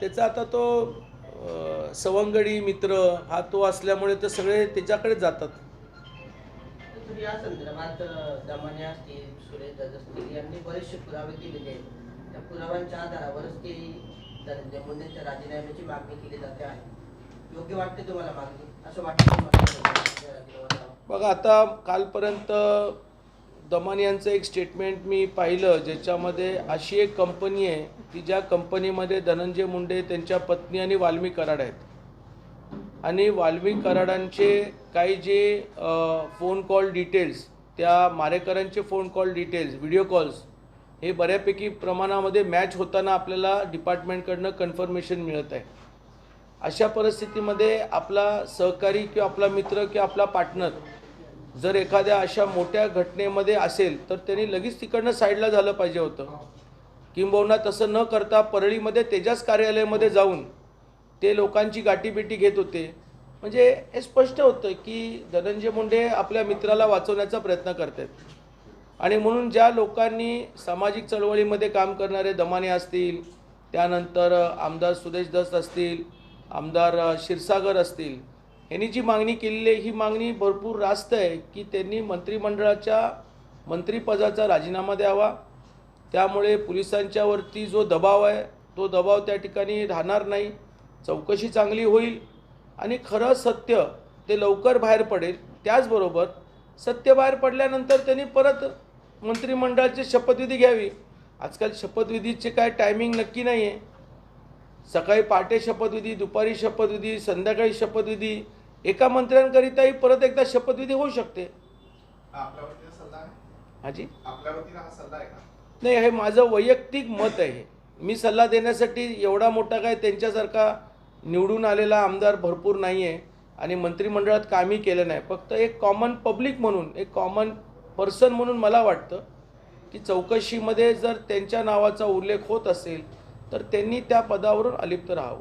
त्याचा आता तो सवंगडी मित्र हा तो असल्यामुळे तर सगळे त्याच्याकडे जातात. या संदर्भात अ, दमाने असतील सुरेश असतील यांनी बरेचसे पुरावे आहेत. त्या पुराव्यांच्या आधारावरच ते धनंजय मुंडेंच्या राजीनाम्याची मागणी केली जाते आहे. योग्य वाटते तुम्हाला मागणी? असं वाटतं? बघा आता कालपर्यंत दमन यांचं एक स्टेटमेंट मी पाहिलं ज्याच्यामध्ये अशी एक कंपनी आहे की ज्या कंपनीमध्ये धनंजय मुंडे त्यांच्या पत्नी आणि वाल्मी कराड आहेत. आणि वाल्मी कराडांचे काही जे फोन कॉल डिटेल्स त्या मारेकरांचे phone call details video calls हे बऱ्यापैकी प्रमाणामध्ये मॅच होताना आपल्याला डिपार्टमेंटकडनं कन्फर्मेशन मिळत आहे. अशा परिस्थितीमध्ये आपला सहकारी किंवा आपला मित्र किंवा आपला पार्टनर जर एखाद्या अशा मोठ्या घटनेमध्ये असेल तर त्यांनी लगेच तिकडनं साईडला झालं पाहिजे होतं. किंबहुना तसं न करता परळीमध्ये तेजाच कार्यालयामध्ये जाऊन ते लोकांची गाठीबिटी घेत होते. म्हणजे हे स्पष्ट होतं की धनंजय मुंडे आपल्या मित्राला वाचवण्याचा प्रयत्न करतात आणि म्हणून ज्या लोकांनी सामाजिक चळवळीमध्ये काम करणारे दमाने असतील त्यानंतर आमदार सुदेश दस असतील आमदार क्षीरसागर असतील यांनी जी मागणी केलेली आहे ही मागणी भरपूर रास्त आहे की त्यांनी मंत्रिमंडळाच्या मंत्रिपदाचा राजीनामा द्यावा. त्यामुळे पोलिसांच्यावरती जो दबाव आहे तो दबाव त्या ठिकाणी राहणार नाही. चौकशी चांगली होईल आणि खरं सत्य ते लवकर बाहेर पडेल. त्याचबरोबर सत्य बाहेर पडल्यानंतर त्यांनी परत मंत्रिमंडळाची शपथविधी घ्यावी. आजकाल शपथविधीचे काय टायमिंग नक्की नाही आहे सकाळी पहाटे शपथविधी दुपारी शपथविधी संध्याकाळी शपथविधी एका मंत्र्यांकरिताही परत एकदा शपथविधी होऊ शकते. हाजी हा नाही हे माझं वैयक्तिक मत आहे. मी सल्ला देण्यासाठी एवढा मोठा काय त्यांच्यासारखा निवडून आलेला आमदार भरपूर नाही आहे आणि मंत्रिमंडळात कामही केलं नाही. फक्त एक कॉमन पब्लिक म्हणून एक कॉमन पर्सन म्हणून मला वाटतं की चौकशीमध्ये जर त्यांच्या नावाचा उल्लेख होत असेल तर त्यांनी त्या पदावरून अलिप्त राहावं.